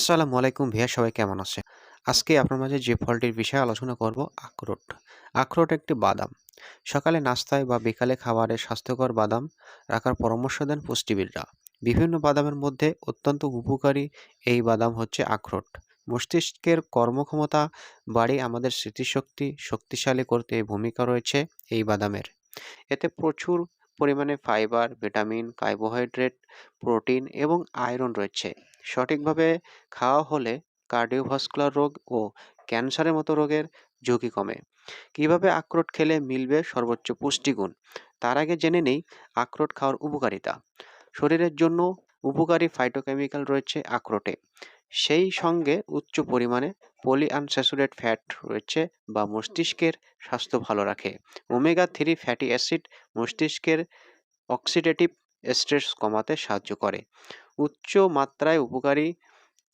আসসালামু আলাইকুম ভাইয়া সবাই কেমন আছে আজকে আপনার মাঝে যে ফলটির বিষয়ে আলোচনা করব আখরোট। আখরোট একটি বাদাম। সকালে নাস্তায় বা বিকালে খাবারে স্বাস্থ্যকর বাদাম রাখার পরামর্শ দেন পুষ্টিবিদরা। বিভিন্ন বাদামের মধ্যে অত্যন্ত উপকারী এই বাদাম হচ্ছে আখরোট। মস্তিষ্কের কর্মক্ষমতা বাড়িয়ে আমাদের স্মৃতিশক্তি শক্তিশালী করতে ভূমিকা রয়েছে এই বাদামের। এতে প্রচুর পরিমাণে ফাইবার, ভিটামিন, কার্বোহাইড্রেট, প্রোটিন এবং আয়রন রয়েছে। সঠিকভাবে খাওয়া হলে কার্ডিওভাস্কুলার রোগ ও ক্যান্সারের মতো রোগের ঝুঁকি কমে। কীভাবে আখরোট খেলে মিলবে সর্বোচ্চ পুষ্টিগুণ? তার আগে জেনে নেই আখরোট খাওয়ার উপকারিতা। শরীরের জন্য উপকারী ফাইটোকেমিক্যাল রয়েছে আখরোটে। সেই সঙ্গে উচ্চ পরিমাণে পলিআনস্যাচুরেট ফ্যাট রয়েছে বা মস্তিষ্কের স্বাস্থ্য ভালো রাখে। ওমেগা থ্রি ফ্যাটি অ্যাসিড মস্তিষ্কের অক্সিডেটিভ স্ট্রেস কমাতে সাহায্য করে। উচ্চ মাত্রায় উপকারী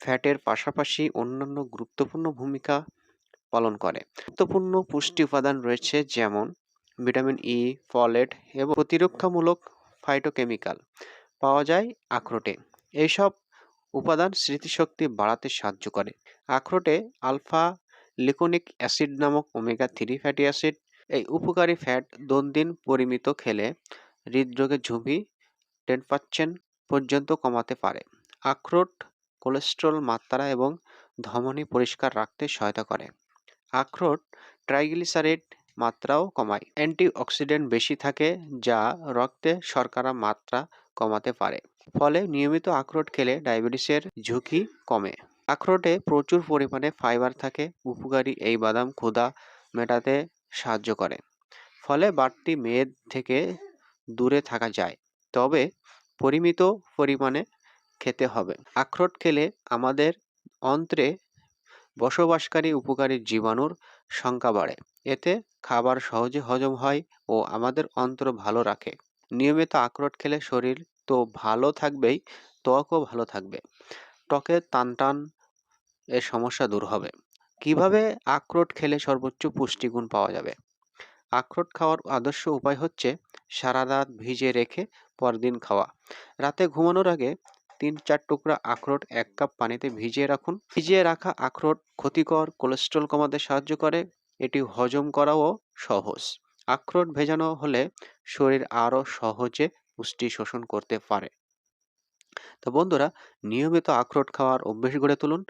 ফ্যাটের পাশাপাশি অন্যান্য গুরুত্বপূর্ণ ভূমিকা পালন করে। গুরুত্বপূর্ণ পুষ্টি উপাদান রয়েছে যেমন ভিটামিন ই, ফলেট এবং প্রতিরক্ষামূলক ফাইটোকেমিক্যাল পাওয়া যায় আখরোটে। এইসব উপাদান স্মৃতিশক্তি বাড়াতে সাহায্য করে। আখরোটে আলফা লিকোনিক অ্যাসিড নামক ওমেগা থ্রি ফ্যাটি অ্যাসিড এই উপকারী ফ্যাট দৈনন্দিন পরিমিত খেলে হৃদরোগের ঝুঁকি টেন পার্সেন্ট পর্যন্ত কমাতে পারে। আখরোট, কোলেস্টেরল মাত্রা এবং ধমনী পরিষ্কার রাখতে সহায়তা করে। আখরোট ট্রাইগ্লিসারাইড মাত্রাও কমায়। অ্যান্টিঅক্সিডেন্ট বেশি থাকে যা রক্তে শর্করা মাত্রা কমাতে পারে। ফলে নিয়মিত আখরোট খেলে ডায়াবেটিসের ঝুঁকি কমে। আখরোটে প্রচুর পরিমাণে ফাইবার থাকে। উপকারী এই বাদাম ক্ষুধা মেটাতে সাহায্য করে। ফলে বাড়তি মেদ থেকে দূরে থাকা যায়। তবে পরিমিত পরিমাণে খেতে হবে। আখরোট খেলে আমাদের অন্ত্রে বসবাসকারী উপকারী জীবাণুর সংখ্যা বাড়ে। এতে খাবার সহজে হজম হয় ও আমাদের অন্ত্র ভালো রাখে। নিয়মিত আখরোট খেলে শরীর তো ভালো থাকবেই, ত্বকও ভালো থাকবে। ত্বকের টানটান এর সমস্যা দূর হবে। কীভাবে আখরোট খেলে সর্বোচ্চ পুষ্টিগুণ পাওয়া যাবে? আখরোট খাওয়ার আদর্শ উপায় হচ্ছে সারা রাত ভিজিয়ে রেখে পরদিন খাওয়া। রাতে ঘুমানোর আগে তিন চার টুকরা আখরোট এক কাপ পানিতে ভিজিয়ে রাখুন। ভিজিয়ে রাখা আখরোট ক্ষতিকর কোলেস্টেরল কমাতে সাহায্য করে। এটি হজম করাও সহজ। আখরোট ভেজানো হলে শরীর আরও সহজে পুষ্টি শোষণ করতে পারে। তো বন্ধুরা, নিয়মিত আখরোট খাওয়ার অভ্যেস গড়ে তুলুন।